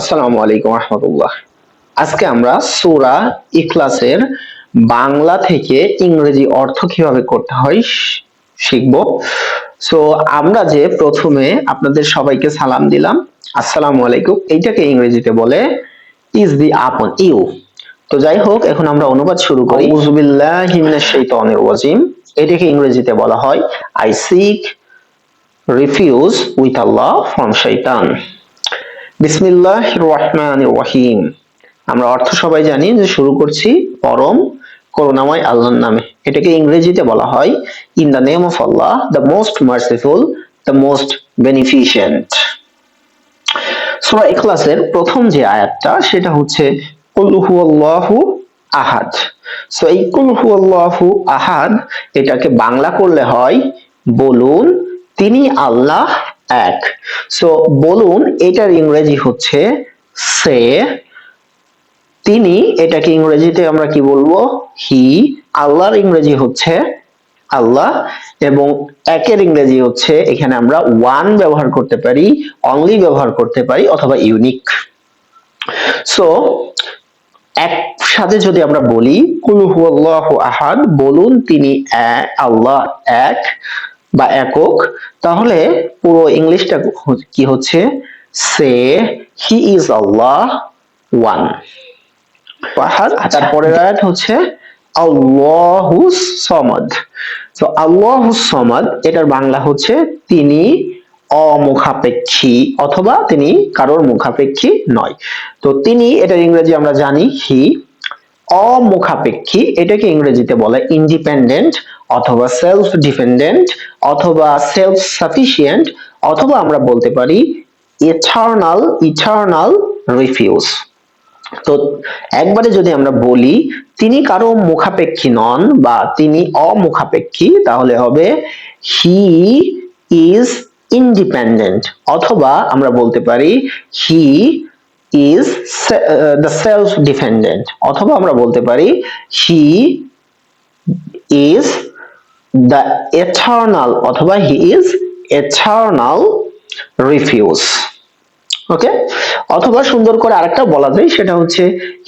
আসসালামু আলাইকুম রহমতুল্লাহ। আজকে আমরা সূরা ইখলাসের বাংলা থেকে ইংরেজি অর্থ কীভাবে করতে হয় শিখব। সো আমরা যে প্রথমে আপনাদের সবাইকে সালাম দিলাম, আসসালামু আলাইকুম, এইটাকে ইংরেজিতে বলে ইজ দি আপন ইউ তো যাই হোক, এখন আমরা অনুবাদ শুরু করি। উযুবিল্লাহি মিনাশ শাইতানির এটাকে ইংরেজিতে বলা হয় I seek refuge with Allah from Shaitan বিসমিল্লাহ রহমান রহিম। আমরা অর্থ সবাই জানি যে শুরু করছি পরম করুণাময় আল্লাহর নামে। এটাকে ইংরেজিতে বলা হয় in the name of Allah the most merciful the most beneficent সূরা ইখলাসের প্রথম যে আয়াতটা, সেটা হচ্ছে, কুল হুয়াল্লাহু আহাদ। সো এই কুল হুয়াল্লাহু আহাদ এটাকে বাংলা করলে হয়, বলুন, তিনি আল্লাহ এক। সো বলুন, এটার ইংরেজি হচ্ছে সে, তিনি এটাকে ইংরেজিতে আমরা কি বলব? হি, আল্লাহর ইংরেজি হচ্ছে আল্লাহ, এবং একের ইংরেজি হচ্ছে, এখানে আমরা ওয়ান ব্যবহার করতে পারি, অনলি ব্যবহার করতে পারি, অথবা ইউনিক। সো একসাথে যদি আমরা বলি, কুল হুয়াল্লাহু আহাদ, বলুন তিনি আল্লাহ এক বা একক তাহলে পুরো ইংলিশটা কি হচ্ছে? Say he is Allah one. তারপরের আয়াত হচ্ছে আল্লাহু সমাদ। তো আল্লাহু সমাদ এটার বাংলা হচ্ছে তিনি অমুখাপেক্ষী অথবা তিনি কারোর মুখাপেক্ষী নয়। তো তিনি এটার ইংরেজি আমরা জানি হি অমুখাপেক্ষী এটাকে ইংরেজিতে বলে ইন্ডিপেন্ডেন্ট অথবা সেলফ ডিপেন্ডেন্ট অথবা সেলফ সাফিসিয়েন্ট অথবা আমরা বলতে পারি ইটার্নাল ইটার্নাল রিফিউজ তো একবারে যদি আমরা বলি, তিনি কারও মুখাপেক্ষী নন বা তিনি অমুখাপেক্ষী, তাহলে হবে হি ইজ ইন্ডিপেন্ডেন্ট অথবা আমরা বলতে পারি he is the self dependent অথবা আমরা বলতে পারি হি ইজ দ্য এটার্নাল অথবা he is eternal refuge okay অথবা সুন্দর করে আরেকটা বলা যায়, সেটা হচ্ছে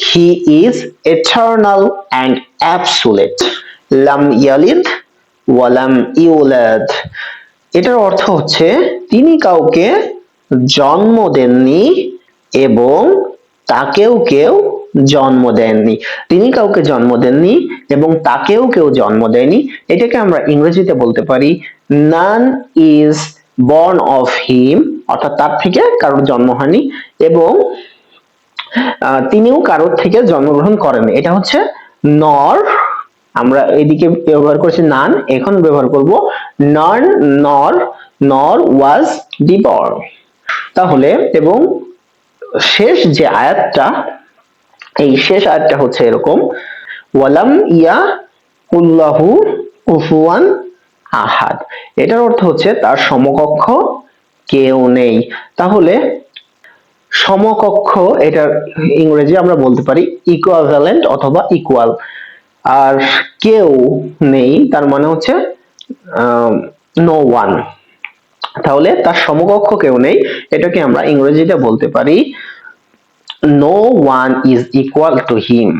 he is eternal and absolute লাম ইয়ালিদ ওয়ালাম ইউলাদ। এটার অর্থ হচ্ছে তিনি কাউকে জন্ম দেননি এবং তাকেও কেউ জন্ম দেননি। তিনি কাউকে জন্ম দেননি এবং তাকেও কেউ জন্ম দেয়নি। এটাকে আমরা ইংরেজিতে বলতে পারি none is born of him অর্থাৎ তার থেকে কারোর জন্ম হয়নি এবং তিনিও কারোর থেকে জন্মগ্রহণ করেন এটা হচ্ছে নর আমরা এদিকে ব্যবহার করছি নান এখন ব্যবহার করব নন নর নর ওয়াজ ডিবর্ন তাহলে, এবং শেষ যে আয়াতটা এই শেষ আয়াতটা হচ্ছে এরকম, ওয়ালাম ইয়া উল্লাহু কুফুয়ান আহাদ। এটার অর্থ হচ্ছে তার সমকক্ষ কেউ নেই। তাহলে সমকক্ষ এটার ইংরেজি আমরা বলতে পারি ইকুয়াভ্যালেন্ট অথবা ইকুয়াল আর কেউ নেই, তার মানে হচ্ছে নো ওয়ান তাহলে তার সমকক্ষ কেউ নেই, এটাকে আমরা ইংরেজিতে বলতে পারি no one is equal to him